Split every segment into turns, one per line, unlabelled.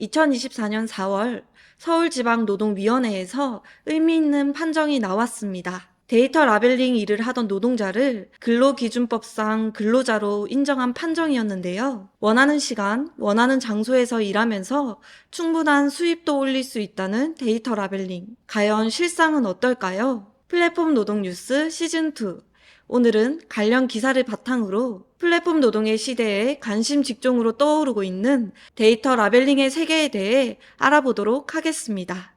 2024년 4월 서울지방노동위원회에서 의미 있는 판정이 나왔습니다. 데이터 라벨링 일을 하던 노동자를 근로기준법상 근로자로 인정한 판정이었는데요. 원하는 시간, 원하는 장소에서 일하면서 충분한 수입도 올릴 수 있다는 데이터 라벨링. 과연 실상은 어떨까요? 플랫폼 노동 뉴스 시즌2. 오늘은 관련 기사를 바탕으로 플랫폼 노동의 시대에 관심 직종으로 떠오르고 있는 데이터 라벨링의 세계에 대해 알아보도록 하겠습니다.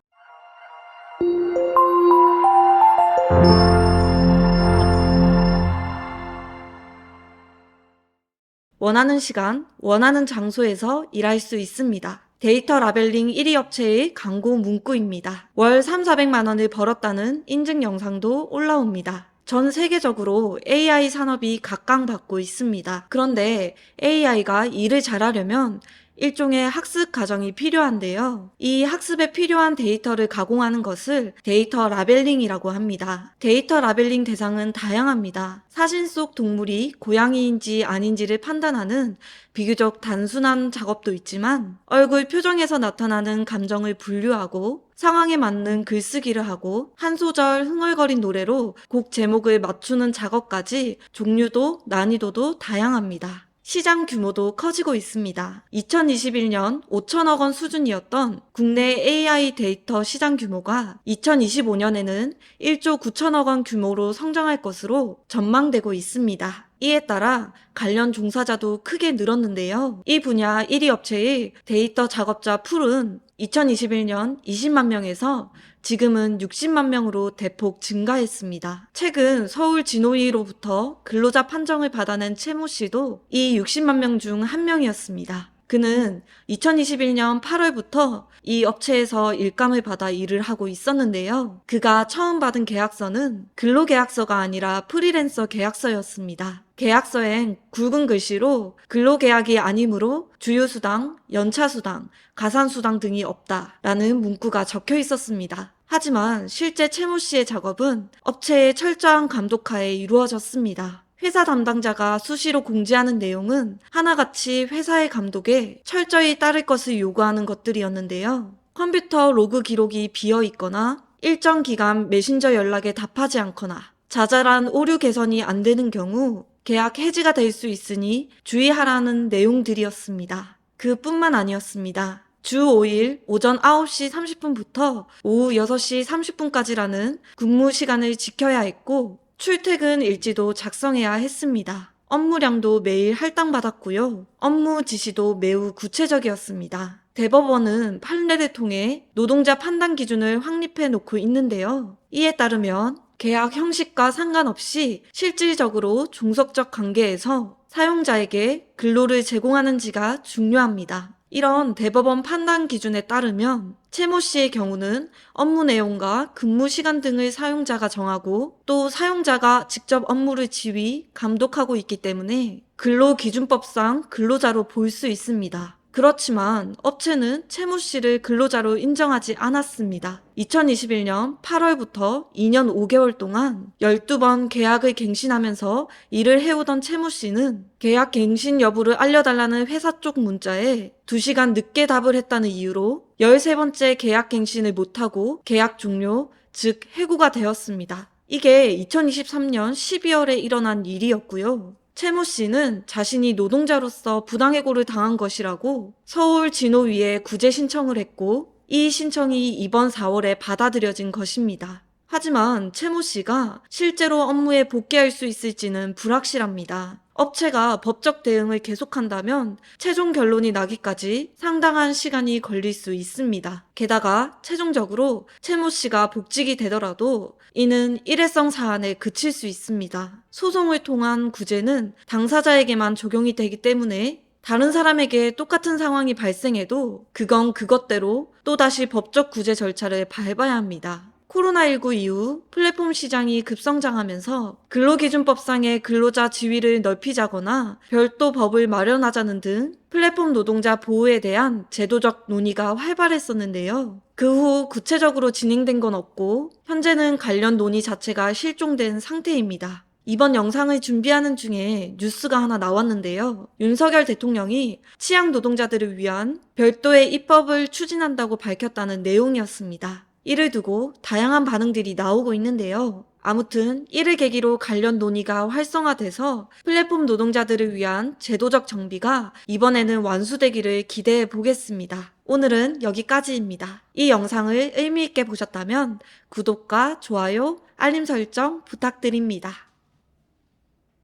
원하는 시간, 원하는 장소에서 일할 수 있습니다. 데이터 라벨링 1위 업체의 광고 문구입니다. 월 3, 400만 원을 벌었다는 인증 영상도 올라옵니다. 전 세계적으로 AI 산업이 각광받고 있습니다. 그런데 AI가 일을 잘하려면 일종의 학습 과정이 필요한데요. 이 학습에 필요한 데이터를 가공하는 것을 데이터 라벨링이라고 합니다. 데이터 라벨링 대상은 다양합니다. 사진 속 동물이 고양이인지 아닌지를 판단하는 비교적 단순한 작업도 있지만 얼굴 표정에서 나타나는 감정을 분류하고 상황에 맞는 글쓰기를 하고 한 소절 흥얼거린 노래로 곡 제목을 맞추는 작업까지 종류도 난이도도 다양합니다. 시장 규모도 커지고 있습니다. 2021년 5천억 원 수준이었던 국내 AI 데이터 시장 규모가 2025년에는 1조 9천억 원 규모로 성장할 것으로 전망되고 있습니다. 이에 따라 관련 종사자도 크게 늘었는데요. 이 분야 1위 업체의 데이터 작업자 풀은 2021년 20만 명에서 지금은 60만 명으로 대폭 증가했습니다. 최근 서울 진호위로부터 근로자 판정을 받아낸 채모 씨도 이 60만 명 중 한 명이었습니다. 그는 2021년 8월부터 이 업체에서 일감을 받아 일을 하고 있었는데요. 그가 처음 받은 계약서는 근로계약서가 아니라 프리랜서 계약서였습니다. 계약서엔 굵은 글씨로 근로계약이 아니므로 주휴수당, 연차수당, 가산수당 등이 없다라는 문구가 적혀 있었습니다. 하지만 실제 채모 씨의 작업은 업체의 철저한 감독하에 이루어졌습니다. 회사 담당자가 수시로 공지하는 내용은 하나같이 회사의 감독에 철저히 따를 것을 요구하는 것들이었는데요. 컴퓨터 로그 기록이 비어 있거나 일정 기간 메신저 연락에 답하지 않거나 자잘한 오류 개선이 안 되는 경우 계약 해지가 될 수 있으니 주의하라는 내용들이었습니다. 그뿐만 아니었습니다. 주 5일 오전 9시 30분부터 오후 6시 30분까지라는 근무 시간을 지켜야 했고 출퇴근 일지도 작성해야 했습니다. 업무량도 매일 할당받았고요. 업무 지시도 매우 구체적이었습니다. 대법원은 판례를 통해 노동자 판단 기준을 확립해 놓고 있는데요. 이에 따르면 계약 형식과 상관없이 실질적으로 종속적 관계에서 사용자에게 근로를 제공하는지가 중요합니다. 이런 대법원 판단 기준에 따르면 채모 씨의 경우는 업무 내용과 근무 시간 등을 사용자가 정하고 또 사용자가 직접 업무를 지휘, 감독하고 있기 때문에 근로기준법상 근로자로 볼 수 있습니다. 그렇지만 업체는 채무 씨를 근로자로 인정하지 않았습니다. 2021년 8월부터 2년 5개월 동안 12번 계약을 갱신하면서 일을 해오던 채무 씨는 계약 갱신 여부를 알려달라는 회사 쪽 문자에 2시간 늦게 답을 했다는 이유로 13번째 계약 갱신을 못하고 계약 종료, 즉 해고가 되었습니다. 이게 2023년 12월에 일어난 일이었고요. 채모 씨는 자신이 노동자로서 부당해고를 당한 것이라고 서울 진호위에 구제 신청을 했고 이 신청이 이번 4월에 받아들여진 것입니다. 하지만 채모 씨가 실제로 업무에 복귀할 수 있을지는 불확실합니다. 업체가 법적 대응을 계속한다면 최종 결론이 나기까지 상당한 시간이 걸릴 수 있습니다. 게다가 최종적으로 채모 씨가 복직이 되더라도 이는 일회성 사안에 그칠 수 있습니다. 소송을 통한 구제는 당사자에게만 적용이 되기 때문에 다른 사람에게 똑같은 상황이 발생해도 그건 그것대로 또다시 법적 구제 절차를 밟아야 합니다. 코로나19 이후 플랫폼 시장이 급성장하면서 근로기준법상의 근로자 지위를 넓히자거나 별도 법을 마련하자는 등 플랫폼 노동자 보호에 대한 제도적 논의가 활발했었는데요. 그 후 구체적으로 진행된 건 없고 현재는 관련 논의 자체가 실종된 상태입니다. 이번 영상을 준비하는 중에 뉴스가 하나 나왔는데요. 윤석열 대통령이 치양 노동자들을 위한 별도의 입법을 추진한다고 밝혔다는 내용이었습니다. 이를 두고 다양한 반응들이 나오고 있는데요. 아무튼 이를 계기로 관련 논의가 활성화돼서 플랫폼 노동자들을 위한 제도적 정비가 이번에는 완수되기를 기대해 보겠습니다. 오늘은 여기까지입니다. 이 영상을 의미있게 보셨다면 구독과 좋아요, 알림 설정 부탁드립니다.